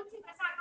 Ponce, Casaco.